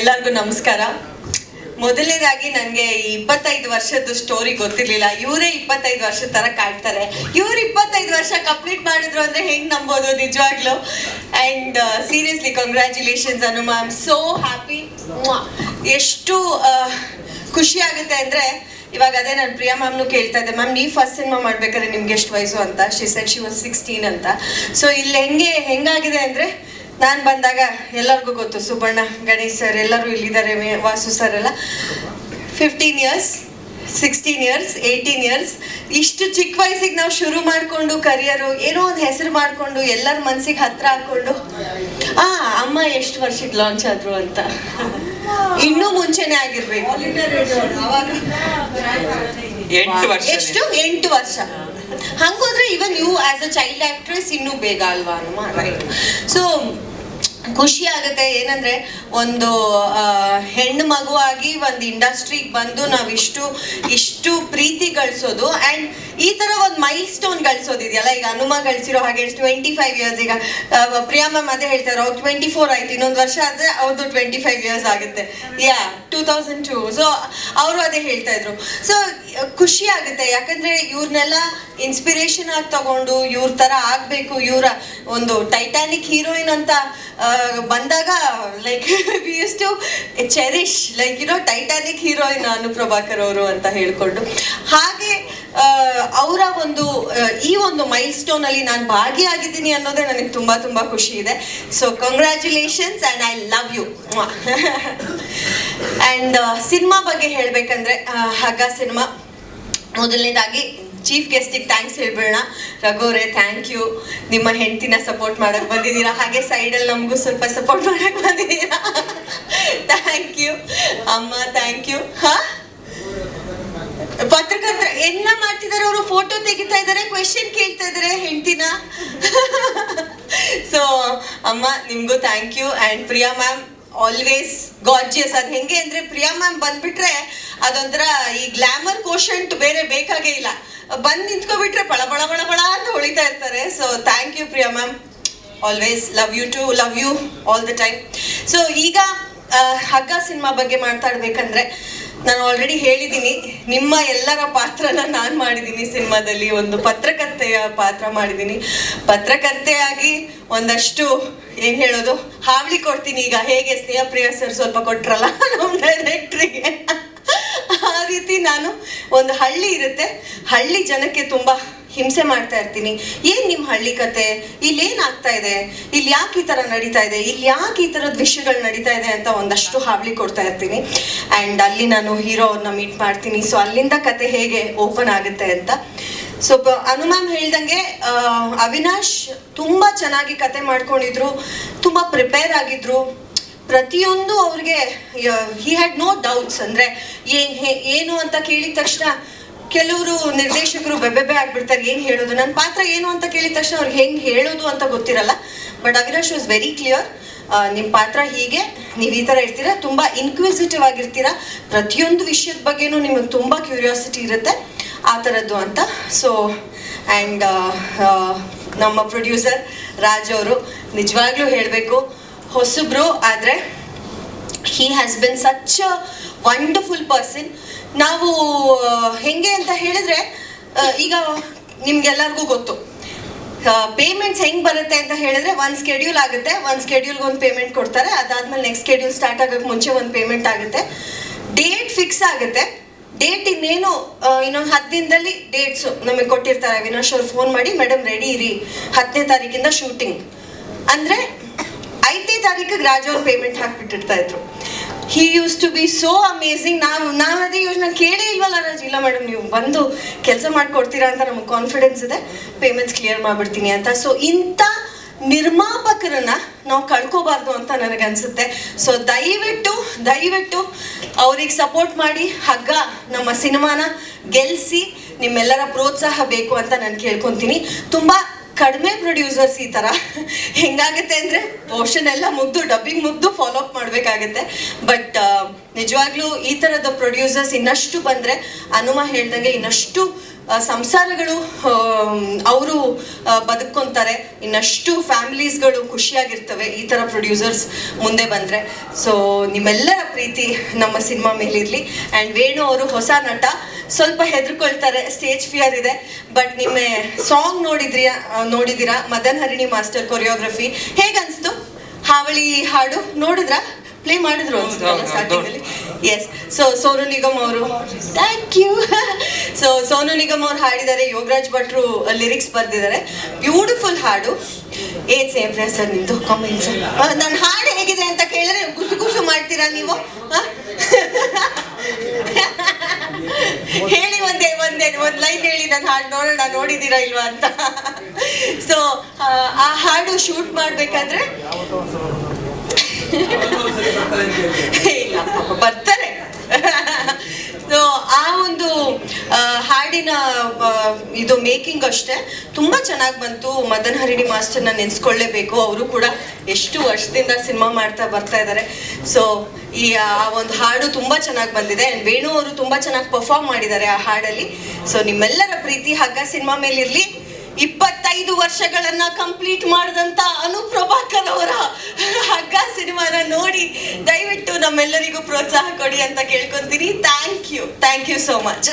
ಎಲ್ಲರಿಗೂ ನಮಸ್ಕಾರ. ಮೊದಲನೇದಾಗಿ ನನಗೆ ಈ ಇಪ್ಪತ್ತೈದು ವರ್ಷದ ಸ್ಟೋರಿ ಗೊತ್ತಿರಲಿಲ್ಲ. ಇವರೇ ಇಪ್ಪತ್ತೈದು ವರ್ಷದ ಥರ ಕಾಡ್ತಾರೆ ಇವ್ರು ಇಪ್ಪತ್ತೈದು ವರ್ಷ ಕಂಪ್ಲೀಟ್ ಮಾಡಿದ್ರು ಅಂದ್ರೆ ಹೆಂಗ್ ನಂಬೋದು ನಿಜವಾಗ್ಲೂ? And seriously congratulations Anu ma'am so happy ಎಷ್ಟು ಖುಷಿ ಆಗುತ್ತೆ ಅಂದ್ರೆ, ಇವಾಗ ಅದೇ ನಾನು ಪ್ರಿಯಾ ಮ್ಯಾಮ್ನು ಕೇಳ್ತಾ ಇದ್ದೆ. ಮ್ಯಾಮ್, ನೀವು ಫಸ್ಟ್ ಸಿನಿಮಾ ಮಾಡ್ಬೇಕಾದ್ರೆ ನಿಮ್ಗೆ ಎಷ್ಟು ವಯಸ್ಸು? ಅಂತ. She said she was sixteen ಅಂತ. ಸೊ ಇಲ್ಲಿ ಹೆಂಗೆ, ಹೆಂಗಾಗಿದೆ ಅಂದ್ರೆ ನಾನು ಬಂದಾಗ ಎಲ್ಲರಿಗೂ ಗೊತ್ತು ಸುಬಣ್ಣ ಗಣೇಶ್ ಸರ್ ಎಲ್ಲರೂ ಇಲ್ಲಿದ್ದಾರೆ ವಾಸು ಸರ್ ಎಲ್ಲ. Fifteen years sixteen years eighteen years ಇಷ್ಟು ಚಿಕ್ಕ ವಯಸ್ಸಿಗೆ ನಾವು ಶುರು ಮಾಡಿಕೊಂಡು ಕರಿಯರು ಏನೋ ಒಂದು ಹೆಸರು ಮಾಡಿಕೊಂಡು ಎಲ್ಲರ ಮನ್ಸಿಗೆ ಹತ್ರ ಹಾಕೊಂಡು. ಆ ಅಮ್ಮ ಎಷ್ಟು ವರ್ಷಕ್ಕೆ ಲಾಂಚ್ ಆದ್ರು ಅಂತ. ಇನ್ನೂ ಮುಂಚೆನೆ ಆಗಿರ್ಬೇಕು. ಅವಾಗ ಎಂಟು ವರ್ಷ. ಎಷ್ಟು? ಎಂಟು ವರ್ಷ. ಹಂಗೋದ್ರೆ even you as a child actress ಇನ್ನೂ ಬೇಗ ಅಲ್ವಾ ರೈಟ್ ಸೊ ಖುಷಿ ಆಗುತ್ತೆ ಏನಂದ್ರೆ ಒಂದು ಹೆಣ್ಣು ಮಗುವಾಗಿ ಒಂದು ಇಂಡಸ್ಟ್ರಿಗೆ ಬಂದು ನಾವಿಷ್ಟು ಇಷ್ಟು ಪ್ರೀತಿ ಗಳಿಸೋದು ಆ್ಯಂಡ್ ಈ ಥರ ಒಂದು ಮೈಲ್ ಸ್ಟೋನ್ ಗಳಿಸೋದಿದೆಯಲ್ಲ ಈಗ ಹನುಮ ಗಳಿಸಿರೋ ಹಾಗೆ ಟ್ವೆಂಟಿ ಫೈವ್ ಇಯರ್ಸ್ ಈಗ ಪ್ರಿಯಾ ಮ್ಯಾಮ್ ಅದೇ ಹೇಳ್ತಾರೆ ಅವ್ರು ಟ್ವೆಂಟಿ ಫೋರ್ ಆಯ್ತು ಇನ್ನೊಂದು ವರ್ಷ ಆದರೆ ಅವ್ರದ್ದು ಟ್ವೆಂಟಿ ಫೈವ್ ಇಯರ್ಸ್ ಆಗುತ್ತೆ yeah two thousand two so ಅವರು ಅದೇ ಹೇಳ್ತಾ ಇದ್ರು. ಸೊ ಖುಷಿ ಆಗುತ್ತೆ ಯಾಕಂದ್ರೆ ಇವ್ರನ್ನೆಲ್ಲ ಇನ್ಸ್ಪಿರೇಷನ್ ಆಗಿ ತಗೊಂಡು ಇವ್ರ ತರ ಆಗ್ಬೇಕು, ಇವರ ಒಂದು ಟೈಟಾನಿಕ್ ಹೀರೋಯಿನ್ ಅಂತ ಬಂದಾಗ like we used to cherish like ಇರೋ ಟೈಟಾನಿಕ್ ಹೀರೋಯಿನ್ ಅನುಪ್ರಭಾಕರ್ ಅವರು ಅಂತ ಹೇಳ್ಕೊಂಡು. ಹಾಗೆ ಅವರ ಒಂದು ಈ ಒಂದು ಮೈಲ್ ಸ್ಟೋನ್ ಅಲ್ಲಿ ನಾನು ಭಾಗಿಯಾಗಿದ್ದೀನಿ ಅನ್ನೋದೇ ನನಗೆ ತುಂಬಾ ತುಂಬಾ ಖುಷಿ ಇದೆ. So congratulations and I love you and cinema ಬಗ್ಗೆ ಹೇಳಬೇಕಂದ್ರೆ ಹಗ್ಗ ಸಿನಿಮಾ. ಮೊದಲನೇದಾಗಿ ಚೀಫ್ ಗೆಸ್ಟಿಗೆ ಥ್ಯಾಂಕ್ಸ್ ಹೇಳ್ಬೇಡ ರಘುವ್ರೆ ಥ್ಯಾಂಕ್ ಯು ನಿಮ್ಮ ಹೆಂಡತಿನ ಸಪೋರ್ಟ್ ಮಾಡಕ್ ಬಂದಿದ್ದೀರಾ? ಹಾಗೆ ಸೈಡಲ್ಲಿ ನಮಗೂ ಸ್ವಲ್ಪ ಸಪೋರ್ಟ್ ಮಾಡಕ್ ಬಂದಿದ್ದೀರಾ? ಥ್ಯಾಂಕ್ ಯು ಅಮ್ಮ ಥ್ಯಾಂಕ್ ಯು ಹಾ? ಎಲ್ಲ ಮಾಡ್ತಿದ್ದಾರೆ ಅವರು? ಫೋಟೋ ತೆಗಿತಾ ಇದ್ದಾರೆ ಕ್ವೆಶನ್ ಕೇಳ್ತಾ ಇದ್ದಾರೆ ಹೆಂಡತಿನ? ಸೊ ಅಮ್ಮ, ನಿಮಗೂ thank you and Priya ma'am always gorgeous ಅದು ಹೆಂಗೆ ಅಂದ್ರೆ ಪ್ರಿಯಾ ಮ್ಯಾಮ್ ಬಂದ್ಬಿಟ್ರೆ ಅದೊಂಥರ ಈ ಗ್ಲಾಮರ್ ಕೋಶಂಟ್ ಬೇರೆ ಬೇಕಾಗೇ ಇಲ್ಲ. ಬಂದು ನಿಂತ್ಕೊಬಿಟ್ರೆ ಪಳ ಬಳ ಬಳ ಬಳ ಅಂತ ಹೊಳಿತಾ ಇರ್ತಾರೆ. So thank you Priya ma'am always love you too love you all the time so ಈಗ ಹಗ್ಗ ಸಿನಿಮಾ ಬಗ್ಗೆ ಮಾತಾಡ್ಬೇಕಂದ್ರೆ ನಾನು ಆಲ್ರೆಡಿ ಹೇಳಿದ್ದೀನಿ, ನಿಮ್ಮ ಎಲ್ಲರ ಪಾತ್ರನ ನಾನು ಮಾಡಿದ್ದೀನಿ ಸಿನಿಮಾದಲ್ಲಿ. ಒಂದು ಪತ್ರಕರ್ತೆಯ ಪಾತ್ರ ಮಾಡಿದ್ದೀನಿ. ಪತ್ರಕರ್ತೆಯಾಗಿ ಒಂದಷ್ಟು, ಏನು ಹೇಳೋದು, ಹಾವಳಿ ಕೊಡ್ತೀನಿ ಈಗ. ಹೇಗೆ ಸ್ನೇಹಪ್ರಿಯ ಸರ್ ಸ್ವಲ್ಪ ಕೊಟ್ರಲ್ಲ ನಮ್ಮ ಡೈರೆಕ್ಟ್ರಿಗೆ ಆ ರೀತಿ ನಾನು ಒಂದು ಹಳ್ಳಿ ಇರುತ್ತೆ. ಹಳ್ಳಿ ಜನಕ್ಕೆ ತುಂಬಾ ಹಿಂಸೆ ಮಾಡ್ತಾ ಇರ್ತೀನಿ. ಏನ್ ನಿಮ್ ಹಳ್ಳಿ ಕತೆ? ಇಲ್ಲಿ ಆಗ್ತಾ ಇದೆ? ಇಲ್ಲಿ ಯಾಕೆ ಈ ತರ ನಡೀತಾ ಇದೆ? ಇಲ್ಲಿ ಯಾಕೆ ಈ ತರದ ವಿಷಯಗಳು ನಡೀತಾ ಇದೆ ಅಂತ ಒಂದಷ್ಟು ಹಾವಳಿ ಕೊಡ್ತಾ ಇರ್ತೀನಿ. ಅಂಡ್ ಅಲ್ಲಿ ನಾನು ಹೀರೋ ಅವ್ರನ್ನ ಮೀಟ್ ಮಾಡ್ತೀನಿ. ಸೊ ಅಲ್ಲಿಂದ ಕತೆ ಹೇಗೆ ಓಪನ್ ಆಗುತ್ತೆ ಅಂತ. ಸೊ ಅನುಮಾನ್ ಹೇಳ್ದಂಗೆ ಅವಿನಾಶ್ ತುಂಬಾ ಚೆನ್ನಾಗಿ ಕತೆ ಮಾಡ್ಕೊಂಡಿದ್ರು, ತುಂಬಾ ಪ್ರಿಪೇರ್ ಆಗಿದ್ರು. ಪ್ರತಿಯೊಂದು ಅವ್ರಿಗೆ ಹಿ ಹ್ಯಾಡ್ ನೋ ಡೌಟ್ಸ್ ಅಂದ್ರೆ ಏನು ಅಂತ ಕೇಳಿದ ತಕ್ಷಣ ಕೆಲವರು ನಿರ್ದೇಶಕರು ಬೆಬ್ಬೆಬ್ಬೆ ಆಗ್ಬಿಡ್ತಾರೆ, ಏನ್ ಹೇಳೋದು? ನನ್ನ ಪಾತ್ರ ಏನು ಅಂತ ಕೇಳಿದ ತಕ್ಷಣ ಅವ್ರು ಹೆಂಗ್ ಹೇಳೋದು ಅಂತ ಗೊತ್ತಿರಲ್ಲ, but Avinash was very clear. ನಿಮ್ಮ ಪಾತ್ರ ಹೀಗೆ, ನೀವು ಈ ಥರ ಇರ್ತೀರಾ ತುಂಬ ಇನ್ಕ್ವಿಸಿಟಿವ್ ಆಗಿರ್ತೀರಾ? ಪ್ರತಿಯೊಂದು ವಿಷಯದ ಬಗ್ಗೆನೂ ನಿಮಗೆ ತುಂಬ ಕ್ಯೂರಿಯಾಸಿಟಿ ಇರುತ್ತೆ, ಆ ಥರದ್ದು ಅಂತ. ಸೊ ಆ್ಯಂಡ್ ನಮ್ಮ ಪ್ರೊಡ್ಯೂಸರ್ ರಾಜ್ ಅವರು ನಿಜವಾಗ್ಲೂ ಹೇಳಬೇಕು, ಹೊಸಬ್ರು, ಆದರೆ he has been such wonderful person ನಾವು ಹೆಂಗೆ ಅಂತ ಹೇಳಿದ್ರೆ ಈಗ ನಿಮ್ಗೆಲ್ಲರಿಗೂ ಗೊತ್ತು. ಪೇಮೆಂಟ್ಸ್ ಹೆಂಗ್ ಬರುತ್ತೆ ಅಂತ ಹೇಳಿದ್ರೆ ಒಂದು ಸ್ಕೆಡ್ಯೂಲ್ ಆಗುತ್ತೆ. ಒಂದು ಸ್ಕೆಡ್ಯೂಲ್ಗೆ ಒಂದು ಪೇಮೆಂಟ್ ಕೊಡ್ತಾರೆ. ಅದಾದ್ಮೇಲೆ ನೆಕ್ಸ್ಟ್ ಸ್ಕೆಡ್ಯೂಲ್ ಸ್ಟಾರ್ಟ್ ಆಗೋಕ್ಕೆ ಮುಂಚೆ ಒಂದು ಪೇಮೆಂಟ್ ಆಗುತ್ತೆ. ಡೇಟ್ ಫಿಕ್ಸ್ ಆಗುತ್ತೆ. ಡೇಟ್ ಇನ್ನೇನು ಇನ್ನೊಂದು ಹತ್ತು ದಿನದಲ್ಲಿ ಡೇಟ್ಸ್ ನಮಗೆ ಕೊಟ್ಟಿರ್ತಾರೆ. ಅವಿನಾಶ್ ಅವ್ರು ಫೋನ್ ಮಾಡಿ ಮೇಡಮ್ ರೆಡಿ ಇರಿ. ಹತ್ತನೇ ತಾರೀಕಿಂದ ಶೂಟಿಂಗ್ ಅಂದ್ರೆ, ಐದನೇ ತಾರೀಕಿಗೆ ರಾಜ್ ಅವ್ರು ಪೇಮೆಂಟ್ ಹಾಕ್ಬಿಟ್ಟಿರ್ತಾ ಇದ್ರು. He used to be so amazing ನಾವು ನಾವು ಅದೇ ಯೋಜನೆ ಕೇಳಿ ಇಲ್ವಲ್ಲ ರಾಜ್? ಇಲ್ಲ ಮೇಡಮ್ ನೀವು ಬಂದು ಕೆಲಸ ಮಾಡಿಕೊಡ್ತೀರಾ ಅಂತ ನಮಗೆ ಕಾನ್ಫಿಡೆನ್ಸ್ ಇದೆ. ಪೇಮೆಂಟ್ಸ್ ಕ್ಲಿಯರ್ ಮಾಡಿಬಿಡ್ತೀನಿ ಅಂತ. ಸೊ ಇಂಥ ನಿರ್ಮಾಪಕರನ್ನ ನಾವು ಕಳ್ಕೋಬಾರ್ದು ಅಂತ ನನಗನ್ಸುತ್ತೆ ಸೊ ದಯವಿಟ್ಟು ದಯವಿಟ್ಟು ಅವ್ರಿಗೆ ಸಪೋರ್ಟ್ ಮಾಡಿ, ಹಗ್ಗ ನಮ್ಮ ಸಿನಿಮಾನ ಗೆಲ್ಲಿಸಿ ನಿಮ್ಮೆಲ್ಲರ ಪ್ರೋತ್ಸಾಹ ಬೇಕು ಅಂತ ನಾನು ಕೇಳ್ಕೊತೀನಿ. ತುಂಬ ಕಡಿಮೆ ಪ್ರೊಡ್ಯೂಸರ್ಸ್ ಈ ಥರ ಹೆಂಗಾಗುತ್ತೆ ಅಂದರೆ ಪೋರ್ಷನ್ ಎಲ್ಲ ಮುಗ್ದು ಡಬ್ಬಿಂಗ್ ಮುಗ್ದು ಫಾಲೋ ಅಪ್ ಮಾಡಬೇಕಾಗತ್ತೆ. ಬಟ್ ನಿಜವಾಗ್ಲೂ ಈ ತರದ ಪ್ರೊಡ್ಯೂಸರ್ಸ್ ಇನ್ನಷ್ಟು ಬಂದ್ರೆ, ಅನುಮ ಹೇಳ್ದಂಗೆ ಇನ್ನಷ್ಟು ಸಂಸಾರಗಳು ಅವರು ಬದುಕೊಂತಾರೆ ಇನ್ನಷ್ಟು ಫ್ಯಾಮಿಲೀಸ್ಗಳು ಖುಷಿಯಾಗಿರ್ತವೆ. ಈ ಥರ ಪ್ರೊಡ್ಯೂಸರ್ಸ್ ಮುಂದೆ ಬಂದರೆ. ಸೊ ನಿಮ್ಮೆಲ್ಲರ ಪ್ರೀತಿ ನಮ್ಮ ಸಿನಿಮಾ ಮೇಲಿರಲಿ. ಆ್ಯಂಡ್ ವೇಣು ಅವರು ಹೊಸ ನಟ. ಸ್ವಲ್ಪ ಹೆದರ್ಕೊಳ್ತಾರೆ. ಸ್ಟೇಜ್ ಫಿಯರ್ ಇದೆ. ಬಟ್ ನಿಮ್ಮ ಸಾಂಗ್ ನೋಡಿದ್ರಿ ನೋಡಿದ್ದೀರಾ ಮದನ್ ಹರಿಣಿ ಮಾಸ್ಟರ್ ಕೊರಿಯೋಗ್ರಫಿ ಹೇಗನ್ಸ್ತು? ಹಾವಳಿ ಹಾಡು ನೋಡಿದ್ರಾ? ಪ್ಲೇ ಮಾಡಿದ್ರು ಅನ್ಸ್ತು ಸ್ಟಾರ್ಟಿಂಗಲ್ಲಿ ಎಸ್ ಸೊ ಸೋನು ನಿಗಮ್ ಅವರು. Thank you so Sonu Nigam ಅವ್ರು ಹಾಡಿದ್ದಾರೆ. ಯೋಗರಾಜ್ ಭಟ್ರು ಲಿರಿಕ್ಸ್ ಬರ್ದಿದ್ದಾರೆ. ಬ್ಯೂಟಿಫುಲ್ ಹಾಡು. ಏನ್ ಸೇಮ್ರೆ ಸರ್ ನಿಮ್ದು ಕಾಮೆಂಟ್ಸ್ ನನ್ನ ಹಾಡು ಹೇಗಿದೆ ಅಂತ ಕೇಳಿದ್ರೆ ಗುಸು ಗುಸು ಮಾಡ್ತೀರಾ ನೀವು? ಹೇಳಿ ಒಂದೇ ಒಂದೇ ಒಂದ್ ಲೈನ್ ಹೇಳಿ ನನ್ನ ಹಾಡು ನೋಡೋಣ ನೋಡಿದ್ದೀರಾ ಇಲ್ವಾ ಅಂತ. ಸೊ ಆ ಹಾಡು ಶೂಟ್ ಮಾಡ್ಬೇಕಾದ್ರೆ ಬರ್ತಾರೆ. ಸೊ ಆ ಒಂದು ಹಾಡಿನ ಇದು ಮೇಕಿಂಗ್ ಅಷ್ಟೇ. ತುಂಬಾ ಚೆನ್ನಾಗಿ ಬಂತು. ಮದನ್ ಹರಿಣಿ ಮಾಸ್ಟರ್ನ ನೆನ್ಸ್ಕೊಳ್ಳೇಬೇಕು. ಅವರು ಕೂಡ ಎಷ್ಟು ವರ್ಷದಿಂದ ಸಿನಿಮಾ ಮಾಡ್ತಾ ಬರ್ತಾ ಇದ್ದಾರೆ ಸೊ ಈ, ಆ ಒಂದು ಹಾಡು ತುಂಬಾ ಚೆನ್ನಾಗಿ ಬಂದಿದೆ. ಅಂಡ್ ವೇಣು ಅವರು ತುಂಬಾ ಚೆನ್ನಾಗಿ ಪರ್ಫಾರ್ಮ್ ಮಾಡಿದ್ದಾರೆ ಆ ಹಾಡಲ್ಲಿ. ಸೊ ನಿಮ್ಮೆಲ್ಲರ ಪ್ರೀತಿ ಹಗ್ಗ ಸಿನಿಮಾ ಮೇಲಿರ್ಲಿ. ಇಪ್ಪತ್ತೈದು ವರ್ಷಗಳನ್ನ ಕಂಪ್ಲೀಟ್ ಮಾಡಿದಂತ ಅನುಪ್ರಭಾಕರ್ ಅವರ ಹಗ್ಗ ಸಿನಿಮಾನ ನೋಡಿ ನಮ್ಮೆಲ್ಲರಿಗೂ ಪ್ರೋತ್ಸಾಹ ಕೊಡಿ ಅಂತ ಕೇಳ್ಕೊಂತೀನಿ. Thank you thank you so much